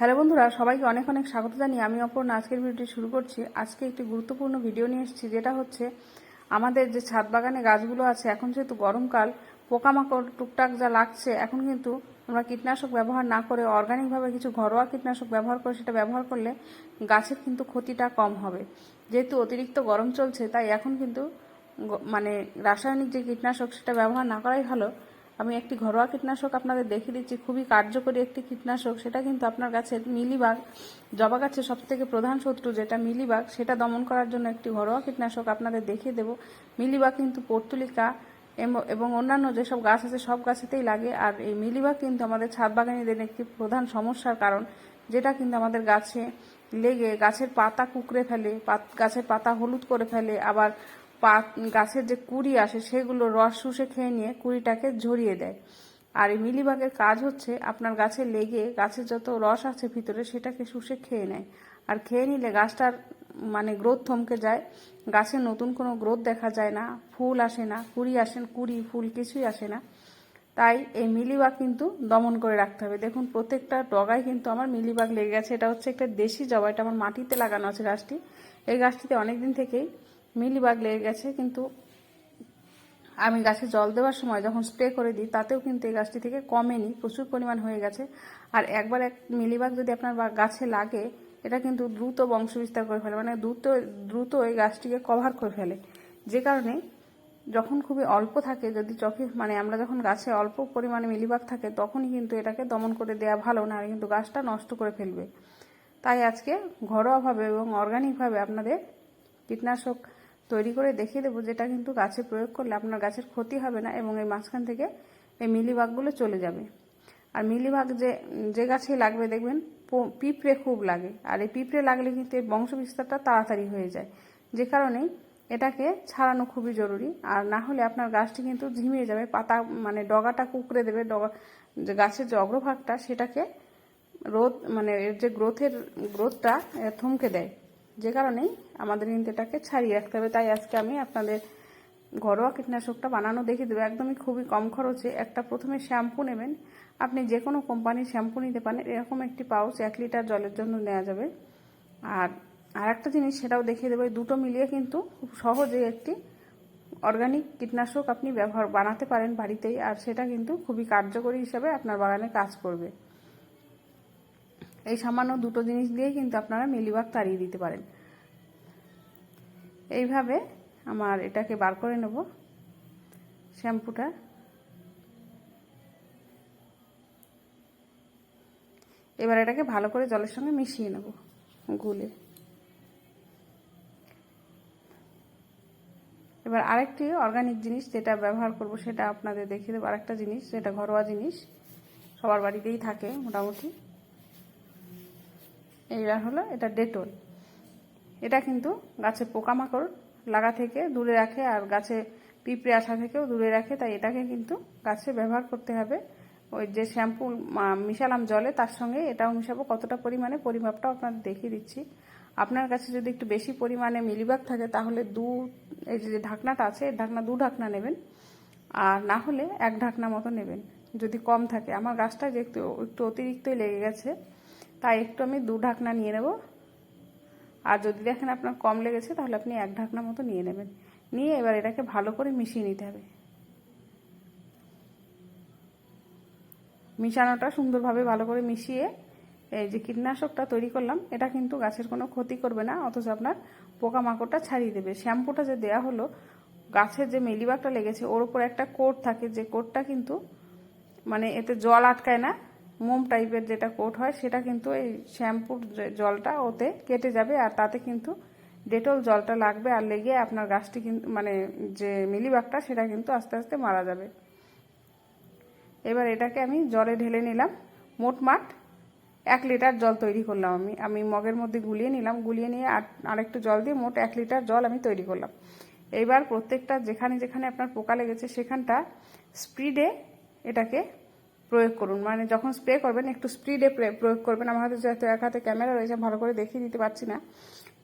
Hello বন্ধুরা, সবাইকে অনেক অনেক স্বাগত জানিয়ে আমি অপর্ণা। আজকের ভিডিওটি শুরু করছি। আজকে একটি গুরুত্বপূর্ণ ভিডিও নিয়ে এসেছি, যেটা হচ্ছে আমাদের যে ছাদ বাগানে গাছগুলো আছে, এখন যেহেতু গরমকাল, পোকামাকড়, টুকটাক যা লাগছে, এখন কিন্তু আমরা কীটনাশক ব্যবহার না করে অর্গানিকভাবে কিছু ঘরোয়া কীটনাশক ব্যবহার করে, সেটা ব্যবহার করলে গাছের কিন্তু ক্ষতিটা কম হবে। যেহেতু অতিরিক্ত গরম চলছে, তাই এখন কিন্তু মানে রাসায়নিক যে কীটনাশক, সেটা ব্যবহার না করাই ভালো। আমি একটি ঘরোয়া কীটনাশক আপনাদের দেখিয়ে দিচ্ছি, খুবই কার্যকরী একটি কীটনাশক। সেটা কিন্তু আপনার গাছের মিলিবাগ, জবা গাছের সবথেকে প্রধান শত্রু যেটা মিলিবাগ, সেটা দমন করার জন্য একটি ঘরোয়া কীটনাশক আপনাদের দেখিয়ে দেব। মিলিবাগ কিন্তু পর্তুলিকা এবং অন্যান্য যেসব গাছ আছে, সব গাছেতেই লাগে। আর এই মিলিবাগ কিন্তু আমাদের ছাদ বাগানীদের একটি প্রধান সমস্যার কারণ, যেটা কিন্তু আমাদের গাছে লেগে, গাছের পাতা কুকড়ে ফেলে গাছের পাতা হলুদ করে ফেলে, আবার পাত, গাছের যে কুড়ি আসে সেগুলো রস শুষে খেয়ে নিয়ে কুড়িটাকে ঝরিয়ে দেয়। আর এই মিলিবাগের কাজ হচ্ছে আপনার গাছে লেগে গাছের যত রস আছে ভিতরে সেটাকে শুষে খেয়ে নেয়। আর খেয়ে নিলে গাছটার মানে গ্রোথ থমকে যায়। গাছে নতুন কোনো গ্রোথ দেখা যায় না, ফুল আসে না, কুড়ি আসেন কুড়ি ফুল কিছুই আসে না। তাই এই মিলিবাগ কিন্তু দমন করে রাখতে হবে। দেখুন, প্রত্যেকটা ডগায় কিন্তু আমার মিলিবাগ লেগে গেছে। এটা হচ্ছে একটা দেশি জবা, এটা আমার মাটিতে লাগানো আছে গাছটি। এই গাছটিতে অনেক দিন থেকেই মিলিবাগ লেগে গেছে, কিন্তু আমি গাছে জল দেওয়ার সময় যখন স্প্রে করে দিই, তাতেও কিন্তু এই গাছটি থেকে কমেনি, প্রচুর পরিমাণ হয়ে গেছে। আর একবার এক মিলিবাগ যদি আপনার গাছে লাগে, এটা কিন্তু দ্রুত বংশ বিস্তার করে ফেলে মানে দ্রুত দ্রুত এই গাছটিকে কভার করে ফেলে। যে কারণে যখন খুবই অল্প থাকে, যদি চোখে মানে আমরা যখন গাছে অল্প পরিমাণে মিলিবাগ থাকে, তখনই কিন্তু এটাকে দমন করে দেওয়া ভালো না কিন্তু গাছটা নষ্ট করে ফেলবে। তাই আজকে ঘরোয়াভাবে এবং অর্গানিকভাবে আপনাদের কীটনাশক তৈরি করে দেখিয়ে দেবো, যেটা কিন্তু গাছে প্রয়োগ করলে আপনার গাছের ক্ষতি হবে না এবং এই মাঝখান থেকে এই মিলিবাগগুলো চলে যাবে। আর মিলিবাগ যে যে গাছেই লাগবে দেখবেন পিঁপড়ে খুব লাগে। আর এই পিঁপড়ে লাগলে কিন্তু এর বংশ বিস্তারটা তাড়াতাড়ি হয়ে যায়। যে কারণেই এটাকে ছাড়ানো খুবই জরুরি। আর না হলে আপনার গাছটি কিন্তু ঝিমিয়ে যাবে, পাতা মানে ডগাটা কুকড়ে দেবে, ডগা, যে গাছের যে অগ্রভাগটা সেটাকে রোদ মানে এর যে গ্রোথের গ্রোথটা থমকে দেয়। যে কারণেই আমাদের কিন্তু এটাকে ছাড়িয়ে রাখতে হবে। তাই আজকে আমি আপনাদের ঘরোয়া কীটনাশকটা বানানো দেখিয়ে দেবো। একদমই খুবই কম খরচে একটা প্রথমে শ্যাম্পু নেবেন। আপনি যে কোনো কোম্পানির শ্যাম্পু নিতে পারেন। এরকম একটি পাউচ এক লিটার জলের জন্য নেওয়া যাবে। আর আর একটা জিনিস সেটাও দেখিয়ে দেবো। দুটো মিলিয়ে কিন্তু খুব সহজে একটি অর্গানিক কীটনাশক আপনি ব্যবহার বানাতে পারেন বাড়িতেই। আর সেটা কিন্তু খুবই কার্যকরী হিসাবে আপনার বাগানে কাজ করবে। এই সামান্য দুটো জিনিস দিয়েই কিন্তু আপনারা মিলিবাগ তাড়িয়ে দিতে পারেন। এইভাবে আমার এটাকে বার করে নেব শ্যাম্পুটা। এবার এটাকে ভালো করে জলের সঙ্গে মিশিয়ে নেব গুলে। এবার আরেকটি অর্গানিক জিনিস যেটা ব্যবহার করব সেটা আপনাদের দেখিয়ে দেবো। আরেকটা জিনিস, যেটা ঘরোয়া জিনিস, সবার বাড়িতেই থাকে মোটামুটি। এইটা হলো এটা ডেটল। এটা কিন্তু গাছে পোকামাকড় লাগা থেকে দূরে রাখে আর গাছে পিঁপড়ে আসা থেকেও দূরে রাখে, তাই এটাকে কিন্তু গাছে ব্যবহার করতে হবে। ওই যে শ্যাম্পু মিশালাম জলে তার সঙ্গে এটাও মিশাবো। কতটা পরিমাণে পরিমাপটাও আপনাদের দেখিয়ে দিচ্ছি। আপনার কাছে যদি একটু বেশি পরিমাণে মিলিবাগ থাকে, তাহলে দু, এই যে ঢাকনাটা আছে ঢাকনা দু ঢাকনা নেবেন। আর না হলে এক ঢাকনা মতো নেবেন, যদি কম থাকে। আমার গাছটা যে একটু একটু অতিরিক্তই লেগে গেছে তাই একটু আমি দু ঢাকনা নিয়ে নেব। আর যদি দেখেন আপনার কম লেগেছে, তাহলে আপনি এক ঢাকনা মতো নিয়ে নেবেন। নিয়ে এবার এটাকে ভালো করে মিশিয়ে নিতে হবে। মিশানোটা সুন্দরভাবে ভালো করে মিশিয়ে এই যে কীটনাশকটা তৈরি করলাম, এটা কিন্তু গাছের কোনো ক্ষতি করবে না, অথচ আপনার পোকামাকড়টা ছাড়িয়ে দেবে। শ্যাম্পুটা যে দেয়া হলো, গাছের যে মেলিবাগটা লেগেছে, ওর উপর একটা কোট থাকে। যে কোটটা কিন্তু মানে এতে জল আটকায় না মোম টাইপের যেটা কোট হয়, সেটা কিন্তু এই শ্যাম্পুর জলটা ওতে কেটে যাবে আর তাতে কিন্তু ডেটল জলটা লাগবে আর লেগে আপনার গাছটি কিন্তু মানে যে মিলিবাগটা, সেটা কিন্তু আস্তে আস্তে মারা যাবে। এবার এটাকে আমি জলে ঢেলে নিলাম। মোটমাট এক লিটার জল তৈরি করলাম আমি। আমি মগের মধ্যে গুলিয়ে নিলাম। গুলিয়ে নিয়ে আর আরেকটু জল দিয়ে মোট এক লিটার জল আমি তৈরি করলাম। এইবার প্রত্যেকটা যেখানে যেখানে আপনার পোকা লেগেছে, সেখানটা স্পিডে এটাকে প্রয়োগ করুন। মানে যখন স্প্রে করবেন, একটু স্পিডে প্রয়োগ করবেন। আমার হাতে যেহেতু এক হাতে ক্যামেরা রয়েছে ভালো করে দেখিয়ে দিতে পারছি না।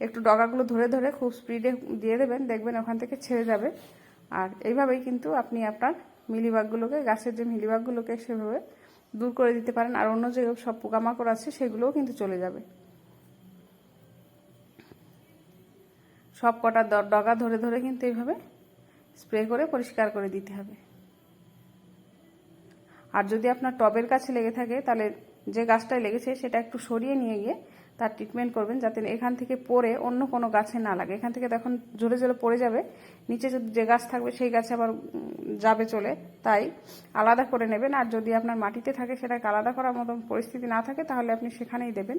একটু ডগাগুলো ধরে ধরে খুব স্পিডে দিয়ে দেবেন, দেখবেন ওখান থেকে ছেড়ে যাবে। আর এইভাবেই কিন্তু আপনি আপনার মিলিবাগগুলোকে, গাছের যে মিলিবাগগুলোকে সেভাবে দূর করে দিতে পারেন। আর অন্য যে সব পোকামাকড় আছে, সেগুলোও কিন্তু চলে যাবে। সব কটা ডগা ধরে ধরে কিন্তু এইভাবে স্প্রে করে পরিষ্কার করে দিতে হবে। আর যদি আপনার টবের কাছে লেগে থাকে, তাহলে যে গাছটায় লেগেছে সেটা একটু সরিয়ে নিয়ে গিয়ে তার ট্রিটমেন্ট করবেন যাতে এখান থেকে পড়ে অন্য কোনো গাছে না লাগে। এখান থেকে তখন ঝরে ঝরে পড়ে যাবে। নিচে যদি যে গাছ থাকবে সেই গাছে আবার যাবে চলে। তাই আলাদা করে নেবেন। আর যদি আপনার মাটিতে থাকে সেটাকে আলাদা করার মতন পরিস্থিতি না থাকে, তাহলে আপনি সেখানেই দেবেন।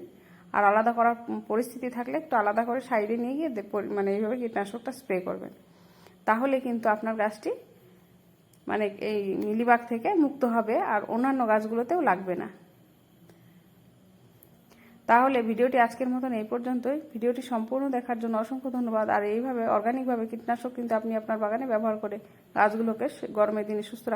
আর আলাদা করার পরিস্থিতি থাকলে একটু আলাদা করে সাইডে নিয়ে গিয়ে মানে এইভাবে কীটনাশকটা স্প্রে করবেন। তাহলে কিন্তু আপনার গাছটি মানে এই মিলিবাগ থেকে মুক্ত হবে আর অন্যান্য গাছগুলোতেও লাগবে না। তাহলে ভিডিওটি আজকের মতন এই পর্যন্তই। ভিডিওটি সম্পূর্ণ দেখার জন্য অসংখ্য ধন্যবাদ। আর এইভাবে অর্গানিকভাবে কীটনাশক কিন্তু আপনি আপনার বাগানে ব্যবহার করে গাছগুলোকে গরমের দিনে সুস্থ রাখতে